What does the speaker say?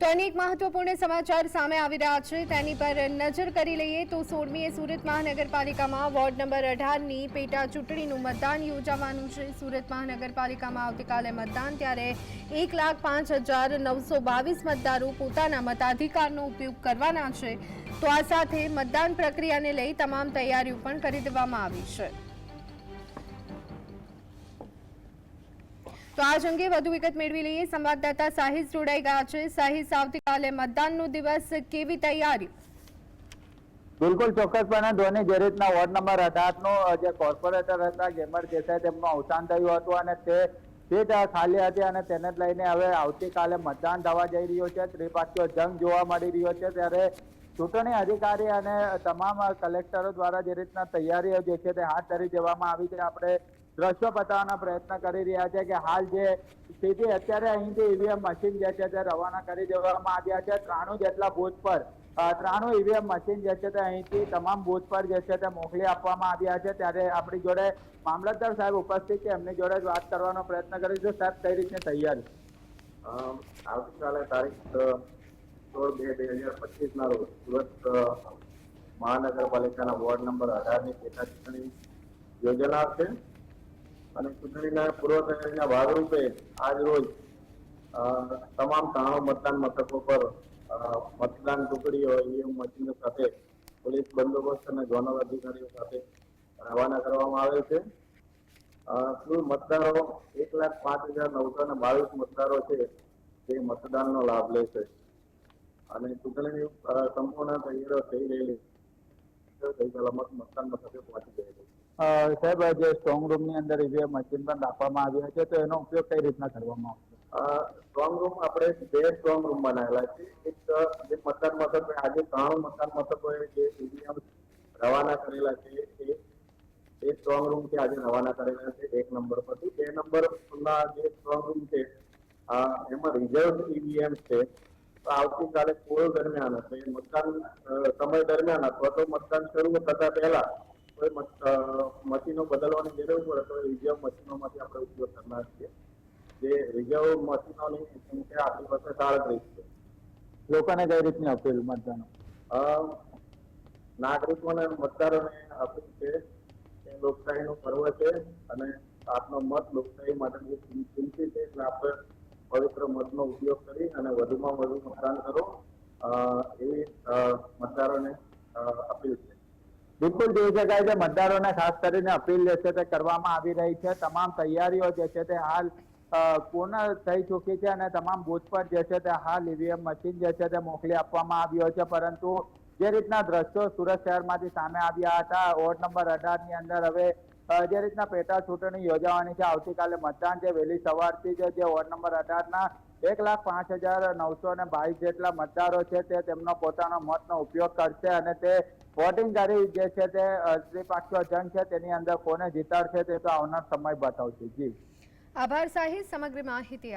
તો અનેક મહત્વપૂર્ણ સમાચાર સામે આવી રહ્યા છે. તેની પર નજર કરી લઈએ તો સોળમીએ સુરત મહાનગરપાલિકામાં વોર્ડ નંબર અઢારની પેટા ચૂંટણીનું મતદાન યોજાવાનું છે. સુરત મહાનગરપાલિકામાં આવતીકાલે મતદાન, ત્યારે એક લાખ પાંચ હજાર નવસો બાવીસ મતદારો પોતાના મતાધિકારનો ઉપયોગ કરવાના છે. તો આ સાથે મતદાન પ્રક્રિયાને લઈ તમામ તૈયારીઓ પણ કરી દેવામાં આવી છે. તો આજ અંગે વધુ વિગત મેળવી લઈએ. સંવાદદાતા સાહિસ જોડાઈ ગયા છે. સાહિસ આવતીકાલે મતદાનનો દિવસ કેવી તૈયારી? બિલકુલ ચોક્કસપણે ધોની જે વોર્ડ નંબર અઢારનો જે કોર્પોરેટર હતા, ગેમર દેસાઈ, તેમનું અવસાન થયું હતું અને તે સીટ ખાલી હતી અને તેને જ લઈને હવે આવતીકાલે મતદાન થવા જઈ રહ્યું છે. ત્રિપાક્ષીય જંગ જોવા મળી રહ્યો છે. ત્યારે ચૂંટણી અધિકારી અને તમામ કલેક્ટરો દ્વારા જે રીતના તૈયારીઓ જે છે તે હાથ ધરી દેવામાં આવી છે. આપણે દ્રશ્યો બતાવવાનો પ્રયત્ન કરી રહ્યા છે કે હાલ જે સ્થિતિ અત્યારે અહીંથી ઈવીએમ મશીન જે છે તે રવાના કરી દેવામાં આવ્યા છે. ત્રાણું જેટલા બૂથ પર અ, ત્રાણું ઈવીએમ મશીન જે છે તે અહીંથી તમામ બૂથ પર જે છે તે મોકલી આપવામાં આવ્યા છે. ત્યારે આપણી જોડે મામલતદાર સાહેબ ઉપસ્થિત છે. એમની જોડે જ વાત કરવાનો પ્રયત્ન કરીશું. સાહેબ કઈ રીતની તૈયારી? અમ આવતીકાલે તારીખ અ, સોળ બે બે હજાર પચીસના રોજ સુરત અ, મહાનગરપાલિકાના વોર્ડ નંબર અઢારની પેટા ચૂંટણી યોજાનાર છે. અને ચૂંટણીના પૂર્વ તૈયારીના ભાગરૂપે આજ રોજ તમામ ત્રાણું મતદાન મથકો પર મતદાન ટુકડીઓ ઈવીએમ મશીનો સાથે પોલીસ બંદોબસ્ત અને ઝોનલ અધિકારીઓ સાથે રવાના કરવામાં આવેલ છે. કુલ મતદારો એક લાખ પાંચ હજાર નવસો ને બાવીસ મતદારો છે તે મતદાનનો લાભ લેશે અને ચૂંટણીની સંપૂર્ણ તૈયારીઓ થઈ રહેલી ગઈકાલે મતદાન મથકે પહોંચી ગયેલી સાહેબ જે સ્ટ્રોંગ રૂમની અંદર ઈવીએમ મશીન પણ રાખવામાં આવ્યા છે, તો એનો ઉપયોગ કઈ રીતના કરવામાં આવશે? સ્ટ્રોંગ રૂમ આપણે બે સ્ટ્રોંગ રૂમ બનાવેલા છે. એક જે મતદાન મથક આજે ત્રણ મતદાન મથકોએ જે ઈવીએમ રવાના કરેલા છે, એ સ્ટ્રોંગ રૂમ છે, આજે રવાના કરેલા છે, એક નંબર પરથી. બે નંબર ના જે સ્ટ્રોંગ રૂમ છે એમાં રિઝર્વ ઈવીએમ છે. તો આવતીકાલે પોળ દરમિયાન એટલે મતદાન સમય દરમિયાન અથવા તો મતદાન શરૂ થતા પહેલા કોઈ મશીનો બદલવાની જરૂર પડે તો રિઝર્વ મશીનોમાંથી આપણે ઉપયોગ કરનાર છીએ. જે રિઝર્વ મશીનોની સંખ્યા આપણી પાસે સાડત્રીસ છે. લોકોને કઈ રીતની અપીલ મતદાનો? નાગરિકોને મતદારોને અપીલ છે કે લોકશાહીનું પર્વ છે અને આપનો મત લોકશાહી માટે કિંમતી છે એટલે આપણે પવિત્ર મતનો ઉપયોગ કરી અને વધુમાં વધુ મતદાન કરો. એવી મતદારોને બિલકુલ જોઈ શકાય છે. મતદારોને ખાસ કરીને અપીલ જે છે તે કરવામાં આવી રહી છે. તમામ તૈયારીઓ જે છે તે હાલ પૂર્ણ થઈ ચૂકી છે અને તમામ બૂથ પર જે છે તે હાલ ઈવીએમ મશીન જે છે તે મોકલી આપવામાં આવ્યો છે. પરંતુ જે રીતના દ્રશ્યો સુરત શહેરમાંથી સામે આવ્યા હતા, વોર્ડ નંબર અઢારની અંદર હવે જે રીતના પેટા ચૂંટણી યોજાવાની છે, આવતીકાલે મતદાન છે વહેલી સવારથી જ વોર્ડ નંબર અઢારના એક લાખ પાંચ હજાર નવસો ને બાવીસ જેટલા મતદારો છે તે તેમનો પોતાનો મતનો ઉપયોગ કરશે અને તે વોટિંગ કરી જે છે તે ત્રિપાક્ષીય જંગ છે તેની અંદર કોને જીતાડશે તે તો આવનાર સમય બતાવશે. જી. આભાર સાહિસ સમગ્ર માહિતી